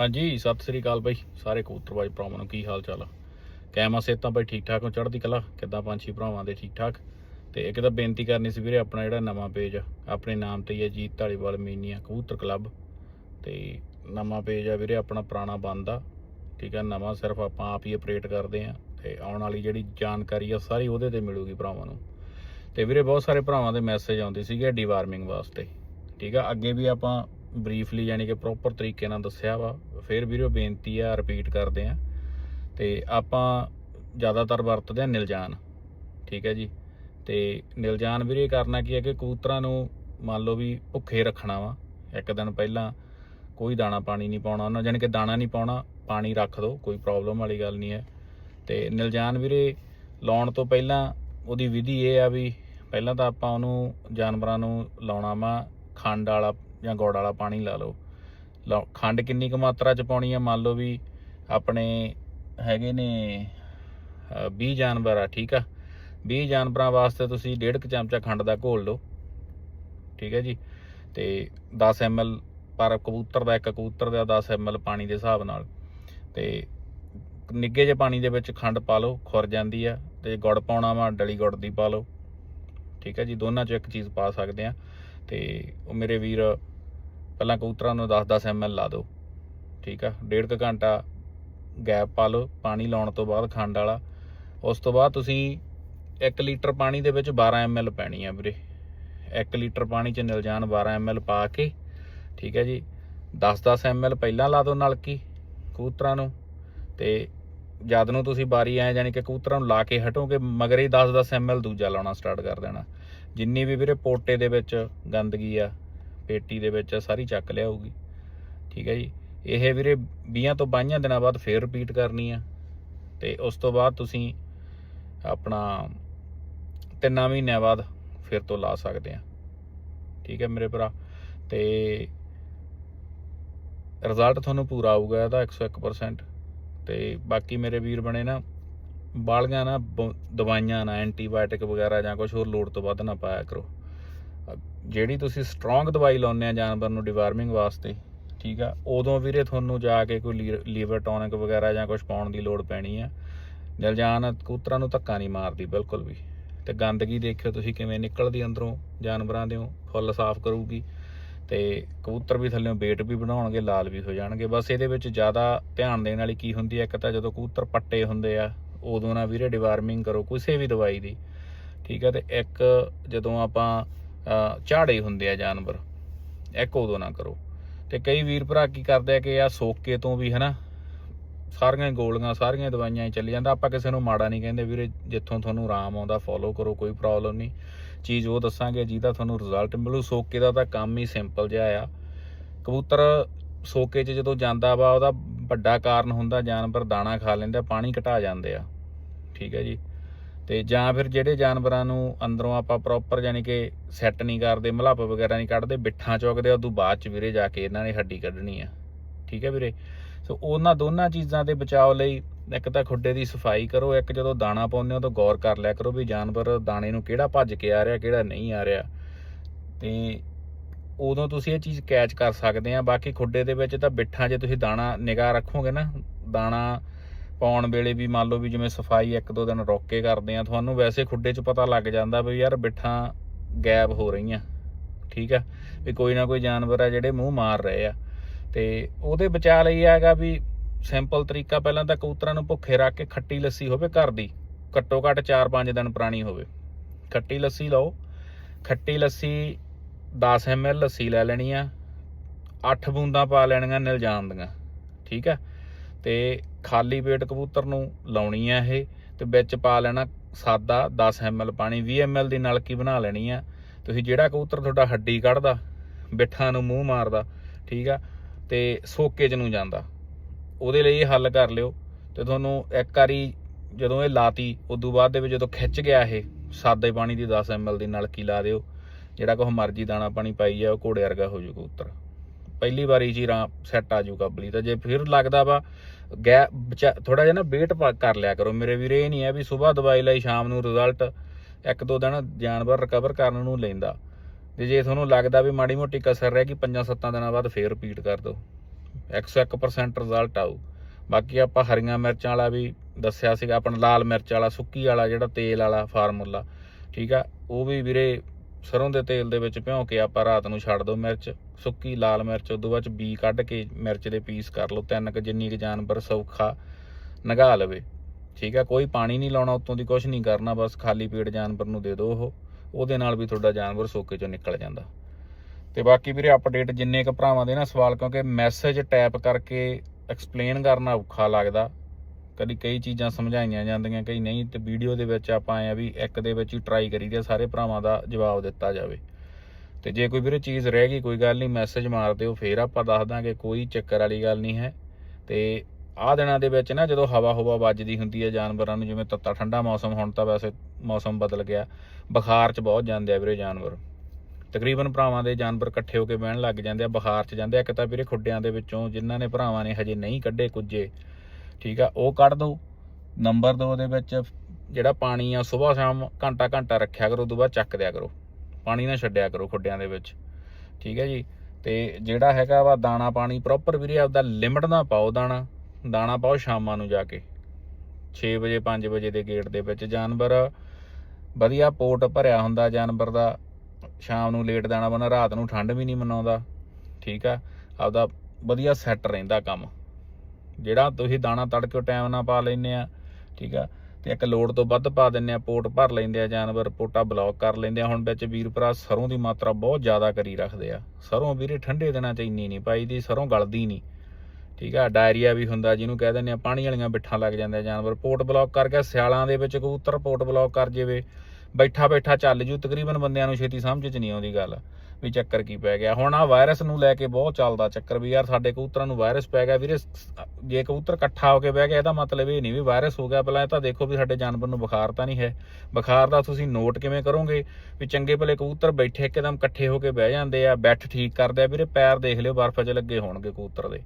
ਹਾਂਜੀ, ਸਤਿ ਸ੍ਰੀ ਅਕਾਲ ਬਾਈ। ਸਾਰੇ ਕਬੂਤਰਬਾਜ਼ ਭਰਾਵਾਂ ਨੂੰ ਕੀ ਹਾਲ ਚਾਲ ਆ? ਕੈਮਾ ਸੇਤਾਂ ਬਾਈ, ਠੀਕ ਠਾਕ ਹੋ? ਚੜ੍ਹਦੀ ਕਲਾ? ਕਿੱਦਾਂ ਪੰਛੀ ਭਰਾਵਾਂ ਦੇ ਠੀਕ ਠਾਕ? ਤੇ ਇੱਕ ਤਾਂ ਬੇਨਤੀ ਕਰਨੀ ਸੀ ਵੀਰੇ, ਆਪਣਾ ਜਿਹੜਾ ਨਵਾਂ ਪੇਜ ਆ, ਆਪਣੇ ਨਾਮ ਤੇ ਹੀ ਹੈ ਜੀਤ ਢਾਲੀਵਾਲ ਮੀਨੀਆ ਕਬੂਤਰ ਕਲੱਬ। ਤੇ ਨਵਾਂ ਪੇਜ ਆ ਵੀਰੇ, ਆਪਣਾ ਪੁਰਾਣਾ ਬੰਦ ਆ। ਠੀਕ ਆ, ਨਵਾਂ ਸਿਰਫ ਆਪਾਂ ਆਪ ਹੀ ਅਪਡੇਟ ਕਰਦੇ ਆ। ਤੇ ਆਉਣ ਵਾਲੀ ਜਿਹੜੀ ਜਾਣਕਾਰੀ ਆ, ਸਾਰੀ ਉਹਦੇ ਤੇ ਮਿਲੂਗੀ ਭਰਾਵਾਂ ਨੂੰ। ਤੇ ਵੀਰੇ, ਬਹੁਤ ਸਾਰੇ ਭਰਾਵਾਂ ਦੇ ਮੈਸੇਜ ਆਉਂਦੇ ਸੀਗੇ ਡੀਵਾਰਮਿੰਗ ਵਾਸਤੇ। ਠੀਕ ਆ, ਅੱਗੇ ਵੀ ਆਪਾਂ ਬਰੀਫਲੀ ਯਾਨੀ ਕਿ ਪ੍ਰੋਪਰ ਤਰੀਕੇ ਨਾਲ ਦੱਸਿਆ ਵਾ, ਫਿਰ ਵੀਰੇ ਬੇਨਤੀ ਆ ਰਿਪੀਟ ਕਰਦੇ ਆ, ਤੇ ਆਪਾਂ ਜ਼ਿਆਦਾਤਰ ਵਰਤਦੇ ਆ ਨਿਲਜਾਨ ਠੀਕ ਹੈ ਜੀ। ਤੇ ਨਿਲਜਾਨ ਵੀਰੇ ਕਰਨਾ ਕੀ ਹੈ ਕਿ ਕਬੂਤਰਾਂ ਨੂੰ ਮੰਨ ਲਓ ਵੀ ਭੁੱਖੇ ਰੱਖਣਾ ਵਾ, ਇੱਕ ਦਿਨ ਪਹਿਲਾਂ ਕੋਈ ਦਾਣਾ ਪਾਣੀ ਨਹੀਂ ਪਾਉਣਾ ਉਹਨਾਂ ਯਾਨੀ ਕਿ ਦਾਣਾ ਨਹੀਂ ਪਾਉਣਾ, ਪਾਣੀ ਰੱਖ ਦਿਓ ਕੋਈ ਪ੍ਰੋਬਲਮ ਵਾਲੀ ਗੱਲ ਨਹੀਂ ਹੈ। ਤੇ ਨਿਲਜਾਨ ਵੀਰੇ ਲਾਉਣ ਤੋਂ ਪਹਿਲਾਂ ਉਹਦੀ ਵਿਧੀ ਇਹ ਆ ਵੀ ਪਹਿਲਾਂ ਤਾਂ ਆਪਾਂ ਉਹਨੂੰ ਜਾਨਵਰਾਂ ਨੂੰ ਲਾਉਣਾ ਵਾ, ਖੰਡ ਵਾਲਾ ਜਾਂ ਗੁੜ ਵਾਲਾ ਪਾਣੀ ਲਾ ਲਓ। ਲਓ- ਖੰਡ ਕਿੰਨੀ ਕੁ ਮਾਤਰਾ ਚ ਪਾਉਣੀ ਆ? ਮੰਨ ਲਓ ਵੀ ਆਪਣੇ ਹੈਗੇ ਨੇ ਅ, 20 ਜਾਨਵਰ ਆ ਠੀਕ ਆ? 20 ਜਾਨਵਰਾਂ ਵਾਸਤੇ ਤੁਸੀਂ ਡੇਢ ਕੁ ਚਮਚਾ ਖੰਡ ਦਾ ਘੋਲ ਲਓ। ਠੀਕ ਹੈ ਜੀ? ਤੇ 10 ml ਪਰ ਕਬੂਤਰ ਦਾ ਇੱਕ ਕਬੂਤਰ ਦਾ 10 ml ਪਾਣੀ ਦੇ ਹਿਸਾਬ ਨਾਲ। ਤੇ ਨਿੱਗੇ ਜਿਹੇ ਪਾਣੀ ਦੇ ਵਿੱਚ ਖੰਡ ਪਾ ਲਓ ਖੁਰ ਜਾਂਦੀ ਆ ਤੇ ਗੁੜ ਪਾਉਣਾ ਵਾ ਡਲੀ ਗੁੜ ਦੀ ਪਾ ਲਓ। ਠੀਕ ਹੈ ਜੀ? ਦੋਨਾਂ ਚੋਂ ਇੱਕ ਚੀਜ਼ ਪਾ ਸਕਦੇ ਆ। ਤੇ ਉਹ ਮੇਰੇ ਵੀਰ ਪਹਿਲਾਂ ਕਬੂਤਰਾਂ ਨੂੰ 10-10 ml ਲਾ ਦਿਓ, ਠੀਕ ਆ? ਡੇਢ ਕੁ ਘੰਟਾ ਗੈਪ ਪਾ ਲਓ, ਪਾਣੀ ਲਾਉਣ ਤੋਂ ਬਾਅਦ ਖੰਡ ਵਾਲਾ। ਉਸ ਤੋਂ ਬਾਅਦ ਤੁਸੀਂ 1 ਲੀਟਰ ਪਾਣੀ ਦੇ ਵਿੱਚ 12 ml ਪੈਣੀ ਆ ਵੀਰੇ। 1 ਲੀਟਰ ਪਾਣੀ ਚ ਨਿਲਜਾਨ 12 ml ਪਾ ਕੇ, ਠੀਕ ਹੈ ਜੀ? 10-10 ml ਪਹਿਲਾਂ ਲਾ ਦਿਓ ਨਲਕੀ ਕਬੂਤਰਾਂ ਨੂੰ। ਤੇ ਜਦ ਨੂੰ ਤੁਸੀਂ ਬਾਰੀ ਆਏ ਯਾਨੀ ਕਿ ਕਬੂਤਰਾਂ ਨੂੰ ਲਾ ਕੇ ਹਟੋਗੇ, ਮਗਰ ਹੀ 10-10 ml ਦੂਜਾ ਲਾਉਣਾ ਸਟਾਰਟ ਕਰ ਦੇਣਾ। ਜਿੰਨੀ ਵੀ ਵੀਰੇ ਪੋਟੇ ਦੇ ਵਿੱਚ ਗੰਦਗੀ ਆ ਪੇਟੀ ਦੇ ਵਿੱਚ ਸਾਰੀ ਚੱਕ ਲਿਆਊਗੀ। ਠੀਕ ਹੈ ਜੀ? ਇਹ ਵੀਰੇ 20 ਤੋਂ 22 ਦਿਨਾਂ ਬਾਅਦ ਫੇਰ ਰਿਪੀਟ ਕਰਨੀ ਆ। ਤੇ ਉਸ ਤੋਂ ਬਾਅਦ ਤੁਸੀਂ ਆਪਣਾ ਤਿੰਨਾਂ ਮਹੀਨਿਆਂ ਬਾਅਦ ਫਿਰ ਤੋਂ ਲਾ ਸਕਦੇ ਆ। ਠੀਕ ਹੈ ਮੇਰੇ ਭਰਾ? ਤੇ ਰਿਜ਼ਲਟ ਤੁਹਾਨੂੰ ਪੂਰਾ ਆਊਗਾ ਇਹਦਾ 101% ਤੇ ਬਾਕੀ ਮੇਰੇ ਵੀਰ ਬਣੇ ਨਾ, ਬਾਲੀਆਂ ਨਾ ਬ- ਦਵਾਈਆਂ ਨਾ ਐਂਟੀਬਾਇਓਟਿਕ ਵਗੈਰਾ ਜਾਂ ਕੁਝ ਹੋਰ ਲੋੜ ਤੋਂ ਵੱਧ ਨਾ ਪਾਇਆ ਕਰੋ। ਜਿਹੜੀ ਤੁਸੀਂ ਸਟਰੋਂਗ ਦਵਾਈ ਲਾਉਂਦੇ ਆ ਜਾਨਵਰ ਨੂੰ ਡਿਵਾਰਮਿੰਗ ਵਾਸਤੇ, ਠੀਕ ਆ, ਉਦੋਂ ਵੀਰੇ ਤੁਹਾਨੂੰ ਜਾ ਕੇ ਕੋਈ ਲੀਵਰ ਟੌਨਿਕ ਵਗੈਰਾ ਜਾਂ ਕੁਝ ਪਾਉਣ ਦੀ ਲੋੜ ਪੈਣੀ ਆ। ਨਿਲਜਾਨ ਕਬੂਤਰਾਂ ਨੂੰ ਧੱਕਾ ਨਹੀਂ ਮਾਰਦੀ, ਬਿਲਕੁਲ ਵੀ। ਤੇ ਗੰਦਗੀ ਦੇਖਿਓ ਤੁਸੀਂ ਕਿਵੇਂ ਨਿਕਲਦੀ ਅੰਦਰੋਂ, ਜਾਨਵਰਾਂ ਦੇ ਫੁੱਲ ਸਾਫ਼ ਕਰੂਗੀ। ਤੇ ਕਬੂਤਰ ਵੀ ਥੱਲੇੋਂ ਵੇਟ ਵੀ ਬਣਾਉਣਗੇ ਲਾਲ ਵੀ ਹੋ ਜਾਣਗੇ। ਬਸ ਇਹਦੇ ਵਿੱਚ ਜ਼ਿਆਦਾ ਧਿਆਨ ਦੇਣ ਵਾਲੀ ਕੀ ਹੁੰਦੀ ਹੈ ਇੱਕ ਤਾਂ ਜਦੋਂ ਕਬੂਤਰ ਪੱਟੇ ਹੁੰਦੇ ਆ, ਉਦੋਂ ਨਾ ਵੀਰੇ ਡਿਵਾਰਮਿੰਗ ਕਰੋ, ਕਿਸੇ ਵੀ ਦਵਾਈ ਦੀ। ਠੀਕ ਹੈ ਤੇ ਇੱਕ ਜਦੋਂ ਆਪਾਂ ਝਾੜੇ ਹੁੰਦੇ ਆ ਜਾਨਵਰ। ਇੱਕ ਉਦੋਂ ਨਾ ਕਰੋ। ਤੇ ਕਈ ਵੀਰ ਭਰਾ ਕੀ ਕਰਦੇ ਆ ਕਿ ਆ ਸੋਕੇ ਤੋਂ ਵੀ ਹਨਾ, ਸਾਰੀਆਂ ਹੀ ਗੋਲੀਆਂ, ਸਾਰੀਆਂ ਦਵਾਈਆਂ ਹੀ ਚੱਲੀ ਜਾਂਦਾ। ਆਪਾਂ ਕਿਸੇ ਨੂੰ ਮਾੜਾ ਨਹੀਂ ਕਹਿੰਦੇ ਵੀਰੇ, ਜਿੱਥੋਂ ਤੁਹਾਨੂੰ ਆਰਾਮ ਆਉਂਦਾ ਫੋਲੋ ਕਰੋ, ਕੋਈ ਪ੍ਰੋਬਲਮ ਨਹੀਂ। ਚੀਜ਼ ਉਹ ਦੱਸਾਂਗੇ ਜਿਹਦਾ ਤੁਹਾਨੂੰ ਰਿਜ਼ਲਟ ਮਿਲੂ। ਸੋਕੇ ਦਾ ਤਾਂ ਕੰਮ ਹੀ ਸਿੰਪਲ ਜਿਹਾ ਆ। ਕਬੂਤਰ ਸੋਕੇ 'ਚ ਜਦੋਂ ਜਾਂਦਾ ਵਾ, ਉਹਦਾ ਵੱਡਾ ਕਾਰਨ ਹੁੰਦਾ, ਜਾਨਵਰ ਦਾਣਾ ਖਾ ਲੈਂਦੇ ਆ, ਪਾਣੀ ਘਟਾ ਜਾਂਦੇ ਆ। ਠੀਕ ਹੈ ਜੀ। ਤੇ ਜਾਂ ਫਿਰ ਜਿਹੜੇ ਜਾਨਵਰਾਂ ਨੂੰ ਅੰਦਰੋਂ ਆਪਾਂ ਪ੍ਰੋਪਰ ਯਾਨੀ ਕਿ ਸੈੱਟ ਨਹੀਂ ਕਰਦੇ ਮਲੱਪ ਵਗੈਰਾ ਨਹੀਂ ਕੱਢਦੇ, ਬਿੱਠਾਂ ਚੁੱਕਦੇ, ਉਦੋਂ ਬਾਅਦ ਚ ਵੀਰੇ ਜਾ ਕੇ ਇਹਨਾਂ ਨੇ ਹੱਡੀ ਕੱਢਣੀ ਆ। ਠੀਕ ਹੈ ਵੀਰੇ? ਸੋ ਉਹਨਾਂ ਦੋਨਾਂ ਚੀਜ਼ਾਂ ਦੇ ਬਚਾਓ ਲਈ ਇੱਕ ਤਾਂ ਖੁੱਡੇ ਦੀ ਸਫ਼ਾਈ ਕਰੋ, ਇੱਕ ਜਦੋਂ ਦਾਣਾ ਪਾਉਂਦੇ ਹੋ ਤਾਂ ਗੌਰ ਕਰ ਲਿਆ ਕਰੋ ਵੀ ਜਾਨਵਰ ਦਾਣੇ ਨੂੰ ਕਿਹੜਾ ਭੱਜ ਕੇ ਆ ਰਿਹਾ, ਕਿਹੜਾ ਨਹੀਂ ਆ ਰਿਹਾ। ਤੇ ਉਦੋਂ ਤੁਸੀਂ ਇਹ ਚੀਜ਼ ਕੈਚ ਕਰ ਸਕਦੇ ਆ, ਬਾਕੀ ਖੁੱਡੇ ਦੇ ਵਿੱਚ ਤਾਂ ਬਿੱਠਾਂ ਜੇ ਤੁਸੀਂ ਦਾਣਾ ਨਿਗਾਹ ਰੱਖੋਗੇ ਨਾ, ਦਾਣਾ ਪਾਉਣ ਵੇਲੇ ਵੀ ਮੰਨ ਲਓ ਵੀ ਜਿਵੇਂ ਸਫ਼ਾਈ ਇੱਕ ਦੋ ਦਿਨ ਰੋਕ ਕੇ ਕਰਦੇ ਆ, ਤੁਹਾਨੂੰ ਵੈਸੇ ਖੁੱਡੇ 'ਚ ਪਤਾ ਲੱਗ ਜਾਂਦਾ ਵੀ ਯਾਰ ਬਿੱਠਾਂ ਗਾਇਬ ਹੋ ਰਹੀਆਂ, ਠੀਕ ਆ? ਵੀ ਕੋਈ ਨਾ ਕੋਈ ਜਾਨਵਰ ਆ ਜਿਹੜੇ ਮੂੰਹ ਮਾਰ ਰਹੇ ਆ। ਤੇ ਉਹਦੇ ਬਚਾਅ ਲਈ ਇਹ ਹੈਗਾ ਵੀ ਸਿੰਪਲ ਤਰੀਕਾ ਪਹਿਲਾਂ ਤਾਂ ਕਬੂਤਰਾਂ ਨੂੰ ਭੁੱਖੇ ਰੱਖ ਕੇ ਖੱਟੀ ਲੱਸੀ ਹੋਵੇ ਘਰ ਦੀ, ਘੱਟੋ ਘੱਟ 4-5 ਦਿਨ ਪੁਰਾਣੀ ਹੋਵੇ। ਖੱਟੀ ਲੱਸੀ ਲਓ, ਖੱਟੀ ਲੱਸੀ 10 ml ਲੱਸੀ ਲੈ ਲੈਣੀ ਆ 8 ਬੂੰਦਾਂ ਪਾ ਲੈਣੀਆਂ, ਨਿਲਜਾਨ ਦੀਆਂ, ਠੀਕ ਆ? ਤੇ ਖਾਲੀ ਪੇਟ ਕਬੂਤਰ ਨੂੰ ਲਾਉਣੀ ਆ ਇਹ ਤੇ ਵਿੱਚ ਪਾ ਲੈਣਾ ਸਾਦਾ 10 ml ਪਾਣੀ 20 ml ਦੀ ਨਲਕੀ ਬਣਾ ਲੈਣੀ ਆ। ਤੁਸੀਂ ਜਿਹੜਾ ਕਬੂਤਰ ਤੁਹਾਡਾ ਹੱਡੀ ਕੱਢਦਾ, ਬਿੱਠਾਂ ਨੂੰ ਮੂੰਹ ਮਾਰਦਾ, ਠੀਕ ਆ, ਤੇ ਸੋਕੇ ਚ ਨੂੰ ਜਾਂਦਾ, ਉਹਦੇ ਲਈ ਇਹ ਹੱਲ ਕਰ ਲਿਓ। ਤੇ ਤੁਹਾਨੂੰ ਇੱਕ ਵਾਰੀ ਜਦੋਂ ਇਹ ਲਾਤੀ, ਉਦੋਂ ਬਾਅਦ ਦੇ ਵਿੱਚ ਜਦੋਂ ਖਿੱਚ ਗਿਆ ਇਹ, ਸਾਦੇ ਪਾਣੀ ਦੀ 10 ml ਦੀ ਨਲਕੀ ਲਾ ਦਿਓ। ਜਿਹੜਾ ਕੁਛ ਮਰਜ਼ੀ ਦਾਣਾ ਪਾਣੀ ਪਾਈ ਜਾ ਉਹ ਘੋੜੇ ਵਰਗਾ ਹੋ ਜੂ ਕਬੂਤਰ। ਪਹਿਲੀ ਵਾਰੀ ਚ ਰਾਂ ਸੈੱਟ ਆ ਜੂ ਕਬਲੀ, ਤਾਂ ਜੇ ਫਿਰ ਲੱਗਦਾ ਵਾ ਗੈ ਥੋੜਾ ਜਿਹਾ ਨਾ ਵੇਟ ਕਰ ਲਿਆ ਕਰੋ। ਮੇਰੇ ਵੀਰੇ ਇਹ ਨਹੀਂ ਹੈ ਵੀ ਸਵੇਰ ਦਵਾਈ ਲਈ ਸ਼ਾਮ ਨੂੰ ਰਿਜ਼ਲਟ ਇੱਕ ਦੋ ਦਿਨ ਜਾਨਵਰ ਰਿਕਵਰ ਕਰਨ ਨੂੰ ਲੈਂਦਾ। ਤੇ ਜੇ ਤੁਹਾਨੂੰ ਲੱਗਦਾ ਵੀ ਮਾੜੀ ਮੋਟੀ ਕਸਰ ਰਹਿ ਗਈ, ਪੰਜਾਂ ਸੱਤਾਂ ਦਿਨਾਂ ਬਾਅਦ ਫੇਰ ਰਿਪੀਟ ਕਰ ਦਿਓ। 101% ਰਿਜ਼ਲਟ ਆਊ। ਬਾਕੀ ਆਪਾਂ ਹਰੀਆਂ ਮਿਰਚਾਂ ਵਾਲਾ ਵੀ ਦੱਸਿਆ ਸੀਗਾ, ਆਪਣਾ ਲਾਲ ਮਿਰਚ ਵਾਲਾ, ਸੁੱਕੀ ਵਾਲਾ, ਜਿਹੜਾ ਤੇਲ ਵਾਲਾ ਫਾਰਮੂਲਾ, ਠੀਕ ਆ? ਉਹ ਵੀ ਵੀਰੇ ਸਰੋਂ ਦੇ ਤੇਲ ਦੇ ਵਿੱਚ ਭਿਉਂ ਕੇ ਆਪਾਂ ਰਾਤ ਨੂੰ ਛੱਡ ਦਿਓ ਮਿਰਚ, ਸੁੱਕੀ ਲਾਲ ਮਿਰਚ ਉਦੋਂ ਬਾਅਦ ਚ ਬੀ ਕੱਢ ਕੇ ਮਿਰਚ ਦੇ ਪੀਸ ਕਰ ਲਓ, ਤਿੰਨ ਕ ਜਿੰਨੀ ਕੁ ਜਾਨਵਰ ਸੌਖਾ ਨਗਾ ਲਵੇ। ਠੀਕ ਹੈ ਕੋਈ ਪਾਣੀ ਨਹੀਂ ਲਾਉਣਾ, ਉਤੋਂ ਦੀ ਕੁਝ ਨਹੀਂ ਕਰਨਾ, ਬਸ ਖਾਲੀ ਪੇਟ ਜਾਨਵਰ ਨੂੰ ਦੇ ਦਿਓ ਉਹ, ਉਹਦੇ ਨਾਲ ਵੀ ਤੁਹਾਡਾ ਜਾਨਵਰ ਸੋਕੇ ਚੋਂ ਨਿਕਲ ਜਾਂਦਾ। ਤੇ ਬਾਕੀ ਵੀਰੇ ਅਪਡੇਟ ਜਿੰਨੇ ਕ ਭਰਾਵਾਂ ਦੇ ਨਾ ਸਵਾਲ, ਕਿਉਂਕਿ ਮੈਸੇਜ ਟੈਪ ਕਰਕੇ ਐਕਸਪਲੇਨ ਕਰਨਾ ਔਖਾ ਲੱਗਦਾ। ਕਦੀ ਕਈ ਚੀਜ਼ਾਂ ਸਮਝਾਈਆਂ ਜਾਂਦੀਆਂ, ਕਈ ਨਹੀਂ, ਤੇ ਵੀਡੀਓ ਦੇ ਵਿੱਚ ਆਪਾਂ ਆਏ ਆ ਵੀ ਇੱਕ ਦੇ ਵਿੱਚ ਹੀ ਟਰਾਈ ਕਰੀਦੇ ਸਾਰੇ ਭਰਾਵਾਂ ਦਾ ਜਵਾਬ ਦਿੱਤਾ ਜਾਵੇ। ਤੇ ਜੇ ਕੋਈ ਵੀਰੇ ਚੀਜ਼ ਰਹਿ ਗਈ, ਕੋਈ ਗੱਲ ਨਹੀਂ ਮੈਸੇਜ ਮਾਰ ਦਿਓ, ਫੇਰ ਆਪਾਂ ਦੱਸ ਦਾਂਗੇ, ਕੋਈ ਚੱਕਰ ਵਾਲੀ ਗੱਲ ਨਹੀਂ ਹੈ। ਤੇ ਆਹ ਦਿਨਾਂ ਦੇ ਵਿੱਚ ਨਾ, ਜਦੋਂ ਹਵਾ ਹਵਾ ਵੱਜਦੀ ਹੁੰਦੀ ਹੈ ਜਾਨਵਰਾਂ ਨੂੰ, ਜਿਵੇਂ ਤੱਤਾ ਠੰਡਾ ਮੌਸਮ, ਹੁਣ ਤਾਂ ਵੈਸੇ ਮੌਸਮ ਬਦਲ ਗਿਆ, ਬੁਖਾਰ 'ਚ ਬਹੁਤ ਜਾਂਦੇ ਆ ਵੀਰੇ ਜਾਨਵਰ। ਤਕਰੀਬਨ ਭਰਾਵਾਂ ਦੇ ਜਾਨਵਰ ਇਕੱਠੇ ਹੋ ਕੇ ਬਹਿਣ ਲੱਗ ਜਾਂਦੇ ਆ, ਬੁਖਾਰ 'ਚ ਜਾਂਦੇ ਆ, ਇੱਕ ਤਾਂ ਵੀਰੇ ਖੁੱਡਿਆਂ ਦੇ ਵਿੱਚੋਂ, ਜਿਨ੍ਹਾਂ ਨੇ ਭਰਾਵਾਂ ਨੇ ਹਜੇ ਨਹੀਂ ਕੱਢੇ ਕੁੱਜੇ ਠੀਕ ਆ, ਉਹ ਕੱਢ ਦੋ। ਨੰਬਰ 2 ਦੇ ਵਿੱਚ ਜਿਹੜਾ ਪਾਣੀ ਆ ਸਵੇਰ ਸ਼ਾਮ ਘੰਟਾ ਘੰਟਾ ਰੱਖਿਆ ਕਰੋ, ਉਦੋਂ ਬਾਅਦ ਚੱਕ ਦਿਆ ਕਰੋ। ਪਾਣੀ ਨਾ ਛੱਡਿਆ ਕਰੋ ਖੁੱਡਿਆਂ ਦੇ ਵਿੱਚ। ਠੀਕ ਹੈ ਜੀ? ਤੇ ਜਿਹੜਾ ਹੈਗਾ ਵਾ ਦਾਣਾ ਪਾਣੀ ਪ੍ਰੋਪਰ ਵੀਰੇ ਆਪਦਾ ਲਿਮਟ ਦਾ ਪਾਓ ਦਾਣਾ। ਦਾਣਾ ਪਾਓ ਸ਼ਾਮਾਂ ਨੂੰ ਜਾ ਕੇ। 6 ਵਜੇ 5 ਵਜੇ ਦੇ ਗੇਟ ਦੇ ਵਿੱਚ ਜਾਨਵਰ, ਵਧੀਆ ਪੋਟ ਭਰਿਆ ਹੁੰਦਾ ਜਾਨਵਰ ਦਾ। ਸ਼ਾਮ ਨੂੰ ਲੇਟ ਦਾਣਾ ਬਣਾ ਰਾਤ ਨੂੰ ਠੰਡ ਵੀ ਨਹੀਂ ਮਨਾਉਂਦਾ। ਠੀਕ ਆ? ਆਪਦਾ ਵਧੀਆ ਸੈੱਟ ਰਹਿੰਦਾ ਕੰਮ। ਜਿਹੜਾ ਤੁਸੀਂ ਦਾਣਾ ਤੜਕੇ ਟਾਈਮ ਨਾਲ ਪਾ ਲੈਂਦੇ ਆ, ਠੀਕ ਆ? ਤੇ ਇੱਕ ਲੋਡ ਤੋਂ ਵੱਧ ਪਾ ਦਿੰਨੇ ਆ, ਪੋਟ ਭਰ ਲੈਂਦੇ ਆ, ਜਾਨਵਰ ਪੋਟਾ ਬਲੌਕ ਕਰ ਲੈਂਦੇ ਆ। ਹੁਣ ਵਿੱਚ ਵੀਰ ਭਰਾ ਸਰੋਂ ਦੀ ਮਾਤਰਾ ਬਹੁਤ ਜ਼ਿਆਦਾ ਕਰੀ ਰੱਖਦੇ ਆ। ਸਰੋਂ ਵੀਰੇ ਠੰਡੇ ਦਿਨਾਂ 'ਚ ਇੰਨੀ ਨਹੀਂ ਪਾਈਦੀ ਸਰੋਂ ਗਲਦੀ ਨਹੀਂ। ਠੀਕ ਆ? ਡਾਇਰੀਆ ਵੀ ਹੁੰਦਾ, ਜਿਹਨੂੰ ਕਹਿ ਦਿੰਦੇ ਆ, ਪਾਣੀ ਵਾਲੀਆਂ ਬਿੱਠਾਂ ਲੱਗ ਜਾਂਦੇ ਆ ਜਾਨਵਰ। ਪੋਟ ਬਲੌਕ ਕਰਕੇ ਸਿਆਲਾਂ ਦੇ ਵਿੱਚ ਕਬੂਤਰ ਪੋਟ ਬਲੌਕ ਕਰ ਜਾਵੇ। ਬੈਠਾ ਬੈਠਾ ਚੱਲ ਜੂ, ਤਕਰੀਬਨ ਬੰਦਿਆਂ ਨੂੰ ਛੇਤੀ ਸਮਝ 'ਚ ਨਹੀਂ ਆਉਂਦੀ ਗੱਲ। ਵੀ ਚੱਕਰ ਕੀ ਪੈ ਗਿਆ। ਹੁਣ ਆ ਵਾਇਰਸ ਨੂੰ ਲੈ ਕੇ ਬਹੁਤ ਚੱਲਦਾ ਚੱਕਰ ਵੀ ਯਾਰ ਸਾਡੇ ਕਬੂਤਰਾਂ ਨੂੰ ਵਾਇਰਸ ਪੈ ਗਿਆ। ਵੀਰੇ ਜੇ ਕਬੂਤਰ ਇਕੱਠਾ ਹੋ ਕੇ ਬਹਿ ਗਿਆ, ਇਹਦਾ ਮਤਲਬ ਇਹ ਨਹੀਂ ਵੀ ਵਾਇਰਸ ਹੋ ਗਿਆ। ਪਹਿਲਾਂ ਇਹ ਤਾਂ ਦੇਖੋ ਵੀ ਸਾਡੇ ਜਾਨਵਰ ਨੂੰ ਬੁਖਾਰ ਤਾਂ ਨਹੀਂ ਹੈ। ਬੁਖਾਰ ਦਾ ਤੁਸੀਂ ਨੋਟ ਕਿਵੇਂ ਕਰੋਗੇ? ਵੀ ਚੰਗੇ ਭਲੇ ਕਬੂਤਰ ਬੈਠੇ ਇੱਕਦਮ ਇਕੱਠੇ ਹੋ ਕੇ ਬਹਿ ਜਾਂਦੇ ਆ, ਬੈਠ ਠੀਕ ਕਰਦੇ ਆ। ਵੀਰੇ, ਪੈਰ ਦੇਖ ਲਿਓ, ਬਰਫ਼ 'ਚ ਲੱਗੇ ਹੋਣਗੇ ਕਬੂਤਰ ਦੇ।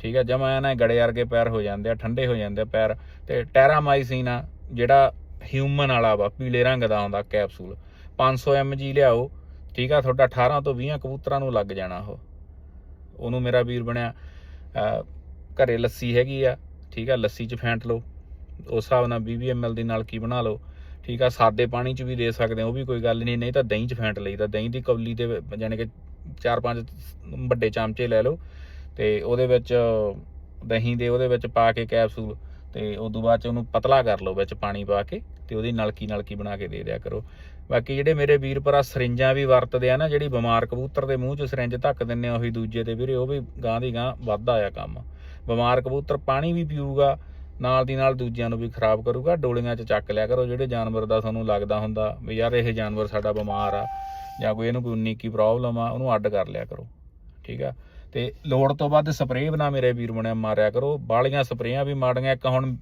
ਠੀਕ ਹੈ ਜਮਾ ਨਾ ਗੜੇ ਵਰਗੇ ਪੈਰ ਹੋ ਜਾਂਦੇ ਆ, ਠੰਡੇ ਹੋ ਜਾਂਦੇ ਆ ਪੈਰ। ਤੇ ਟੈਰਾਮਾਈਸਿਨ ਆ, ਜਿਹੜਾ ਹਿਊਮਨ ਵਾਲਾ ਵਾ, ਪੀਲੇ ਰੰਗ ਦਾ ਆਉਂਦਾ ਕੈਪਸੂਲ 500 mg ਲਿਆਓ ਠੀਕ ਆ, ਤੁਹਾਡਾ 18 ਤੋਂ 20 ਕਬੂਤਰਾਂ ਨੂੰ ਲੱਗ ਜਾਣਾ ਉਹ। ਉਹਨੂੰ ਮੇਰਾ ਵੀਰ ਬਣਿਆ ਘਰੇ ਲੱਸੀ ਹੈਗੀ ਆ, ਠੀਕ ਆ, ਲੱਸੀ 'ਚ ਫੈਂਟ ਲਓ। ਉਸ ਹਿਸਾਬ ਨਾਲ 20 ml ਦੀ ਨਾਲ ਕੀ ਬਣਾ ਲਓ। ਠੀਕ ਆ, ਸਾਦੇ ਪਾਣੀ 'ਚ ਵੀ ਦੇ ਸਕਦੇ ਆ ਉਹ ਵੀ ਕੋਈ ਗੱਲ ਨਹੀਂ ਨਹੀਂ ਤਾਂ ਦਹੀਂ 'ਚ ਫੈਂਟ ਲਈਦਾ ਦਹੀਂ ਦੀ ਕੌਲੀ ਦੇ ਵਿੱਚ ਯਾਨੀ ਕਿ 4-5 ਵੱਡੇ ਚਮਚੇ ਲੈ ਲਓ ਤੇ ਉਹਦੇ ਵਿੱਚ ਦਹੀਂ ਦੇ ਉਹਦੇ ਵਿੱਚ ਪਾ ਕੇ ਕੈਪਸੂਲ ਤੇ ਉਸ ਤੋਂ ਬਾਅਦ ਚ ਉਹਨੂੰ ਪਤਲਾ ਕਰ ਲਓ ਵਿੱਚ ਪਾਣੀ ਪਾ ਕੇ ਤੇ ਉਹਦੀ ਨਲਕੀ ਨਲਕੀ ਬਣਾ ਕੇ ਦੇ ਦਿਆ ਕਰੋ। ਬਾਕੀ ਜਿਹੜੇ ਮੇਰੇ ਵੀਰ ਭਰਾ ਸਰਿੰਜਾਂ ਵੀ ਵਰਤਦੇ ਆ ਨਾ, ਜਿਹੜੀ ਬਿਮਾਰ ਕਬੂਤਰ ਦੇ ਮੂੰਹ 'ਚ ਸਰਿੰਜ ਧੱਕ ਦਿੰਨੇ ਆ ਉਹੀ ਦੂਜੇ ਦੇ ਵੀਰੇ, ਉਹ ਵੀ ਗਾਂ ਦੀ ਗਾਂ ਵੱਧਦਾ ਆ ਕੰਮ। ਬਿਮਾਰ ਕਬੂਤਰ ਪਾਣੀ ਵੀ ਪੀਊਗਾ, ਨਾਲ ਦੀ ਨਾਲ ਦੂਜਿਆਂ ਨੂੰ ਵੀ ਖਰਾਬ ਕਰੂਗਾ, ਡੋਲੀਆਂ 'ਚ ਚੱਕ ਲਿਆ ਕਰੋ, ਜਿਹੜੇ ਜਾਨਵਰ ਦਾ ਤੁਹਾਨੂੰ ਲੱਗਦਾ ਹੁੰਦਾ ਵੀ ਯਾਰ ਇਹ ਜਾਨਵਰ ਸਾਡਾ ਬਿਮਾਰ ਆ, ਜਾਂ ਕੋਈ ਇਹਨੂੰ ਕੋਈ ਉਨੀ ਕੀ ਪ੍ਰੋਬਲਮ ਆ, ਉਹਨੂੰ ਅੱਡ ਕਰ ਲਿਆ ਕਰੋ, ਠੀਕ ਆ? ਤੇ ਲੋੜ ਤੋਂ ਵੱਧ ਸਪਰੇਅ ਬਣਾ ਮੇਰੇ ਵੀਰ ਬਣਿਆ, ਮਾਰਿਆ ਕਰੋ, ਬਾਲੀਆਂ ਸਪਰੇਆਂ ਵੀ ਮਾੜੀਆਂ, ਇੱਕ ਹੁਣ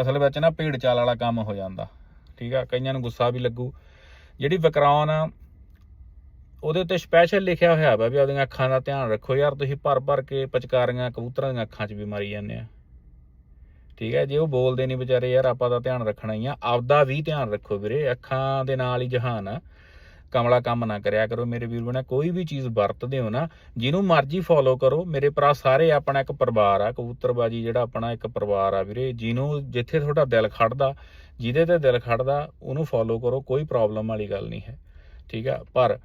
ਅਸਲ ਵਿੱਚ ਨਾ ਭੇਡ ਚਾਲ ਵਾਲਾ ਕੰਮ ਹੋ ਜਾਂਦਾ, ਠੀਕ ਆ? ਕਈਆਂ ਨੂੰ ਗੁੱਸਾ ਵੀ ਲੱਗੂ ਜਿਹੜੀ ਵਿਕਰਾਉਨ ਆ, ਉਹਦੇ ਉੱਤੇ ਸਪੈਸ਼ਲ ਲਿਖਿਆ ਹੋਇਆ ਵਾ ਵੀ ਆਪਦੀਆਂ ਅੱਖਾਂ ਦਾ ਧਿਆਨ ਰੱਖੋ ਯਾਰ ਤੁਸੀਂ ਭਰ ਭਰ ਕੇ ਪਚਕਾਰੀਆਂ ਕਬੂਤਰਾਂ ਦੀਆਂ ਅੱਖਾਂ 'ਚ ਵੀ ਮਾਰੀ ਜਾਂਦੇ ਆ। ਠੀਕ ਹੈ ਜੇ ਉਹ ਬੋਲਦੇ ਨਹੀਂ ਵਿਚਾਰੇ ਯਾਰ ਆਪਾਂ ਦਾ ਧਿਆਨ ਰੱਖਣਾ ਹੀ ਆ ਆਪਦਾ ਵੀ ਧਿਆਨ ਰੱਖੋ ਵੀਰੇ ਅੱਖਾਂ ਦੇ ਨਾਲ ਹੀ ਜਹਾਨ ਆ। ਕਮਲਾ ਕੰਮ ਨਾ ਕਰਿਆ ਕਰੋ ਮੇਰੇ ਵੀਰ ਬਣਾ, ਕੋਈ ਵੀ ਚੀਜ਼ ਵਰਤਦੇ ਹੋ ਨਾ, ਜਿਹਨੂੰ ਮਰਜ਼ੀ ਫੋਲੋ ਕਰੋ, ਮੇਰੇ ਭਰਾ ਸਾਰੇ ਆਪਣਾ ਇੱਕ ਪਰਿਵਾਰ ਆ, ਕਬੂਤਰਬਾਜੀ ਜਿਹੜਾ ਆਪਣਾ ਇੱਕ ਪਰਿਵਾਰ ਆ ਵੀਰੇ, ਜਿਹਨੂੰ ਜਿੱਥੇ ਤੁਹਾਡਾ ਦਿਲ ਖੜਦਾ, ਜਿਹਦੇ ਤੇ ਦਿਲ ਖੜਦਾ, ਉਹਨੂੰ ਫੋਲੋ ਕਰੋ, ਕੋਈ ਪ੍ਰੋਬਲਮ ਵਾਲੀ ਗੱਲ ਨਹੀਂ ਹੈ, ਠੀਕ ਆ? ਪਰ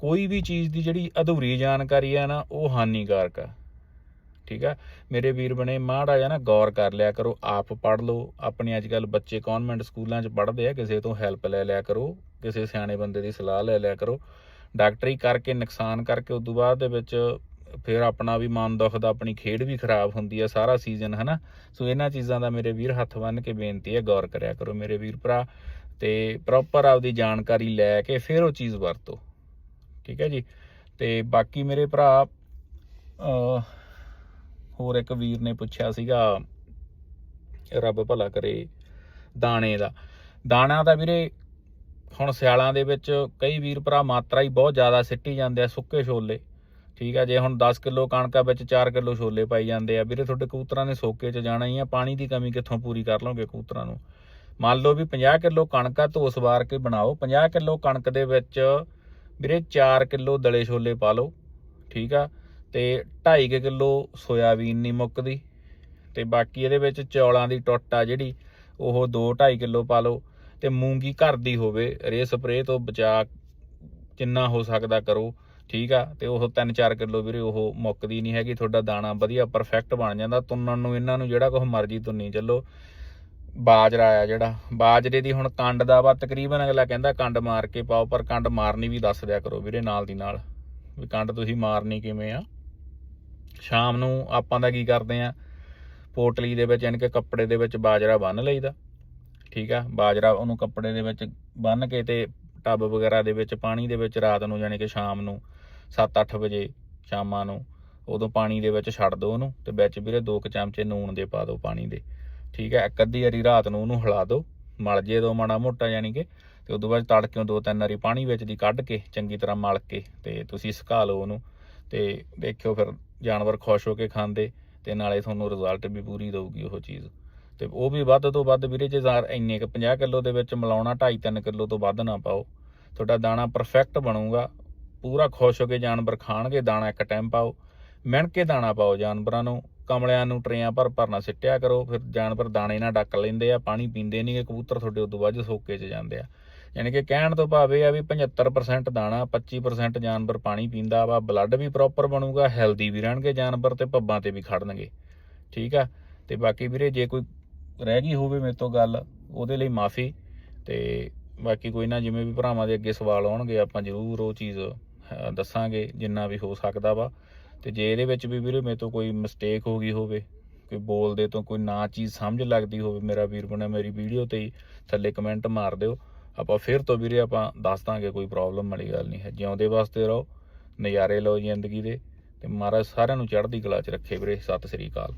ਕੋਈ ਵੀ ਚੀਜ਼ ਦੀ ਜਿਹੜੀ ਅਧੂਰੀ ਜਾਣਕਾਰੀ ਆ ਨਾ, ਉਹ ਹਾਨੀਕਾਰਕ ਆ, ਠੀਕ ਆ? ਮੇਰੇ ਵੀਰ ਬਣੇ, ਮਾੜਾ ਜਿਹਾ ਨਾ ਗੌਰ ਕਰ ਲਿਆ ਕਰੋ, ਆਪ ਪੜ੍ਹ ਲਓ, ਆਪਣੇ ਅੱਜ ਕੱਲ ਬੱਚੇ ਕਨਵੈਂਟ ਸਕੂਲਾਂ 'ਚ ਪੜ੍ਹਦੇ ਆ, ਕਿਸੇ ਤੋਂ ਹੈਲਪ ਲੈ ਲਿਆ ਕਰੋ ਕਿਸੇ ਸਿਆਣੇ ਬੰਦੇ ਦੀ ਸਲਾਹ ਲੈ ਲਿਆ ਕਰੋ। ਡਾਕਟਰੀ ਕਰਕੇ, ਨੁਕਸਾਨ ਕਰਕੇ ਉਦੋਂ ਬਾਅਦ ਦੇ ਵਿੱਚ ਫਿਰ ਆਪਣਾ ਵੀ ਮਨ ਦੁਖਦਾ, ਆਪਣੀ ਖੇਡ ਵੀ ਖਰਾਬ ਹੁੰਦੀ ਹੈ ਸਾਰਾ ਸੀਜ਼ਨ ਹਨਾ? ਸੋ ਇਹਨਾਂ ਚੀਜ਼ਾਂ ਦਾ ਮੇਰੇ ਵੀਰ ਹੱਥ ਬੰਨ ਕੇ ਬੇਨਤੀ ਹੈ, ਗੌਰ ਕਰਿਆ ਕਰੋ ਮੇਰੇ ਵੀਰ ਭਰਾ। ਤੇ ਪ੍ਰੋਪਰ ਆਪਦੀ ਜਾਣਕਾਰੀ ਲੈ ਕੇ ਫਿਰ ਉਹ ਚੀਜ਼ ਵਰਤੋ। ਠੀਕ ਹੈ ਜੀ? ਤੇ ਬਾਕੀ ਮੇਰੇ ਭਰਾ ਹੋਰ ਇੱਕ ਵੀਰ ਨੇ ਪੁੱਛਿਆ ਸੀਗਾ, ਰੱਬ ਭਲਾ ਕਰੇ ਦਾਣੇ ਦਾ। ਦਾਣਾ ਦਾ ਵੀਰੇ ਹੁਣ ਸਿਆਲਾਂ ਦੇ ਵਿੱਚ ਕਈ ਵੀਰ ਭਰਾ ਮਾਤਰਾ ਹੀ ਬਹੁਤ ਜ਼ਿਆਦਾ ਸਿੱਟੀ ਜਾਂਦੇ ਆ ਸੁੱਕੇ ਛੋਲੇ। ਠੀਕ ਆ, ਜੇ ਹੁਣ 10 ਕਿਲੋ ਕਣਕਾ ਵਿੱਚ 4 ਕਿਲੋ ਛੋਲੇ ਪਾਈ ਜਾਂਦੇ ਆ। ਵੀਰੇ, ਤੁਹਾਡੇ ਕਬੂਤਰਾਂ ਨੇ ਸੋਕੇ 'ਚ ਜਾਣਾ ਹੀ ਆ, ਪਾਣੀ ਦੀ ਕਮੀ ਕਿੱਥੋਂ ਪੂਰੀ ਕਰ ਲਓਗੇ ਕਬੂਤਰਾਂ ਨੂੰ? ਮੰਨ ਲਓ ਵੀ 50 ਕਿਲੋ ਕਣਕਾ ਧੋਸ ਵਾਰ ਕੇ ਬਣਾਓ। 50 ਕਿਲੋ ਕਣਕ ਦੇ ਵਿੱਚ ਵੀਰੇ 4 ਕਿਲੋ ਦਲੇ ਛੋਲੇ ਪਾ ਲਓ। ਠੀਕ ਆ, ਤੇ 2.5 ਕਿਲੋ ਸੋਇਆਬੀਨ ਨਹੀਂ ਮੁੱਕਦੀ। ਤੇ ਬਾਕੀ ਇਹਦੇ ਵਿੱਚ ਚੌਲਾਂ ਦੀ ਟੁੱਟ ਆ ਜਿਹੜੀ, ਉਹ 2.5 ਕਿਲੋ ਪਾ ਲਓ। ਤੇ ਮੂੰਗੀ ਘਰ ਦੀ ਹੋਵੇ ਰੇ ਸਪਰੇ ਤੋਂ ਬਚਾ ਜਿੰਨਾ ਹੋ ਸਕਦਾ ਕਰੋ, ਠੀਕ ਆ? ਤੇ ਉਹ 3-4 ਕਿਲੋ ਵੀਰੇ ਉਹ ਮੁੱਕਦੀ ਨਹੀਂ ਹੈਗੀ, ਤੁਹਾਡਾ ਦਾਣਾ ਵਧੀਆ ਪਰਫੈਕਟ ਬਣ ਜਾਂਦਾ, ਤੁੰਨਣ ਨੂੰ, ਇਹਨਾਂ ਨੂੰ ਜਿਹੜਾ ਕੁਝ ਮਰਜ਼ੀ ਤੁੰਨੀ ਚੱਲੋ। ਬਾਜਰਾ ਆ ਜਿਹੜਾ, ਬਾਜਰੇ ਦੀ ਹੁਣ ਕੰਡ ਦਾ ਵਾ, ਤਕਰੀਬਨ ਅਗਲਾ ਕਹਿੰਦਾ ਕੰਡ ਮਾਰ ਕੇ ਪਾਓ, ਪਰ ਕੰਡ ਮਾਰਨੀ ਵੀ ਦੱਸ ਦਿਆ ਕਰੋ ਵੀਰੇ ਨਾਲ ਦੀ ਨਾਲ, ਵੀ ਕੰਡ ਤੁਸੀਂ ਮਾਰਨੀ ਕਿਵੇਂ ਆ? ਸ਼ਾਮ ਨੂੰ ਆਪਾਂ ਦਾ ਕੀ ਕਰਦੇ ਆ? ਪੋਟਲੀ ਦੇ ਵਿੱਚ, ਯਾਨੀ ਕਿ ਕੱਪੜੇ ਦੇ ਵਿੱਚ ਬਾਜਰਾ ਬੰਨ ਲਈਦਾ। ਠੀਕ ਆ? ਬਾਜਰਾ ਉਹਨੂੰ ਕੱਪੜੇ ਦੇ ਵਿੱਚ ਬੰਨ ਕੇ ਤੇ ਟੱਬ ਵਗੈਰਾ ਦੇ ਵਿੱਚ ਪਾਣੀ ਦੇ ਵਿੱਚ ਰਾਤ ਨੂੰ ਯਾਨੀ ਕਿ ਸ਼ਾਮ ਨੂੰ 7-8 ਵਜੇ ਸ਼ਾਮਾਂ ਨੂੰ, ਉਦੋਂ ਪਾਣੀ ਦੇ ਵਿੱਚ ਛੱਡ ਦਿਓ ਉਹਨੂੰ ਤੇ ਵਿੱਚ ਵੀਰੇ ਦੋ ਕੁ ਚਮਚੇ ਨੂਣ ਦੇ ਪਾ ਦਿਓ ਪਾਣੀ ਦੇ, ਠੀਕ ਹੈ ਇੱਕ ਅੱਧੀ ਵਾਰੀ ਰਾਤ ਨੂੰ ਉਹਨੂੰ ਹਿਲਾ ਦਿਓ ਮਲ ਜੇ ਦੋ ਮਾੜਾ ਮੋਟਾ ਯਾਨੀ ਕਿ ਤੇ ਉਦੋਂ ਬਾਅਦ ਤੜਕਿਓ ਦੋ ਤਿੰਨ ਵਾਰੀ ਪਾਣੀ ਵਿੱਚ ਦੀ ਕੱਢ ਕੇ ਚੰਗੀ ਤਰ੍ਹਾਂ ਮਲ ਕੇ ਤੇ ਤੁਸੀਂ ਸੁਕਾ ਲਓ ਉਹਨੂੰ ਤੇ ਦੇਖਿਓ ਫਿਰ ਜਾਨਵਰ ਖੁਸ਼ ਹੋ ਕੇ ਖਾਂਦੇ ਤੇ ਨਾਲੇ ਤੁਹਾਨੂੰ ਰਿਜ਼ਲਟ ਵੀ ਪੂਰੀ ਦਊਗੀ ਉਹ ਚੀਜ਼। ਤੇ ਉਹ ਵੀ ਵੱਧ ਤੋਂ ਵੱਧ ਵੀਰੇ ਜੇ ਜ਼ਾਰ ਇੰਨੇ ਕ 50 ਕਿਲੋ ਦੇ ਵਿੱਚ ਮਿਲਾਉਣਾ 2.5 3 ਕਿਲੋ ਤੋਂ ਵੱਧ ਨਾ ਪਾਓ, ਤੁਹਾਡਾ ਦਾਣਾ ਪਰਫੈਕਟ ਬਣੂਗਾ, ਪੂਰਾ ਖੁਸ਼ ਹੋ ਕੇ ਜਾਨਵਰ ਖਾਣਗੇ, ਦਾਣਾ ਇੱਕ ਟਾਈਮ ਪਾਓ ਮਿਣ ਕੇ ਦਾਣਾ ਪਾਓ ਜਾਨਵਰਾਂ ਨੂੰ, ਕਮਲਿਆਂ ਨੂੰ ਟਰੇਆਂ ਭਰ ਭਰਨਾ ਸਿੱਟਿਆ ਕਰੋ, ਫਿਰ ਜਾਨਵਰ ਦਾਣੇ ਨਾਲ ਡੱਕ ਲੈਂਦੇ ਆ, ਪਾਣੀ ਪੀਂਦੇ ਨਹੀਂਗੇ ਕਬੂਤਰ ਤੁਹਾਡੇ ਉਦੋਂ ਬਾਅਦ ਸੋਕੇ 'ਚ ਜਾਂਦੇ ਆ। ਯਾਨੀ ਕਿ ਕਹਿਣ ਤੋਂ ਭਾਵ ਇਹ ਆ ਵੀ 75% ਦਾਣਾ 25% ਜਾਨਵਰ ਪਾਣੀ ਪੀਂਦਾ ਵਾ ਬਲੱਡ ਵੀ ਪ੍ਰੋਪਰ ਬਣੂਗਾ ਹੈਲਦੀ ਵੀ ਰਹਿਣਗੇ ਜਾਨਵਰ ਤੇ ਪੱਬਾਂ ਤੇ ਵੀ ਖੜਨਗੇ। ਠੀਕ ਆ? ਤੇ ਬਾਕੀ ਵੀਰੇ ਜੇ ਕੋਈ ਰਹਿ ਗਈ ਹੋਵੇ ਮੇਰੇ ਤੋਂ ਗੱਲ, ਉਹਦੇ ਲਈ ਮਾਫੀ ਤੇ ਬਾਕੀ ਕੋਈ ਨਾ ਜਿਵੇਂ ਵੀ ਭਰਾਵਾਂ ਦੇ ਅੱਗੇ ਸਵਾਲ ਆਉਣਗੇ, ਆਪਾਂ ਜ਼ਰੂਰ ਉਹ ਚੀਜ਼ ਦੱਸਾਂਗੇ, ਜਿੰਨਾ ਵੀ ਹੋ ਸਕਦਾ ਵਾ। ਤੇ ਜੇ ਇਹਦੇ ਵਿੱਚ ਵੀ ਵੀਰੇ ਮੇਰੇ ਤੋਂ ਕੋਈ ਮਿਸਟੇਕ ਹੋ ਗਈ ਹੋਵੇ, ਕੋਈ ਬੋਲਦੇ ਤੋਂ ਕੋਈ ਨਾ ਚੀਜ਼ ਸਮਝ ਲੱਗਦੀ ਹੋਵੇ ਮੇਰਾ ਵੀਰ ਬਣਾ ਮੇਰੀ ਵੀਡੀਓ ਤੇ ਹੀ, ਥੱਲੇ ਕਮੈਂਟ ਮਾਰ ਦਿਓ। ਆਪਾਂ ਫਿਰ ਤੋਂ ਵੀਰੇ ਆਪਾਂ ਦੱਸ ਦਾਂਗੇ, ਕੋਈ ਪ੍ਰੋਬਲਮ ਵਾਲੀ ਗੱਲ ਨਹੀਂ ਹੈ। ਜਿਉਂਦੇ ਵਾਸਤੇ ਰਹੋ, ਨਜ਼ਾਰੇ ਲਓ ਜ਼ਿੰਦਗੀ ਦੇ, ਤੇ ਮਹਾਰਾਜ ਸਾਰਿਆਂ ਨੂੰ ਚੜ੍ਹਦੀ ਕਲਾ 'ਚ ਰੱਖੇ ਵੀਰੇ। ਸਤਿ ਸ੍ਰੀ ਅਕਾਲ।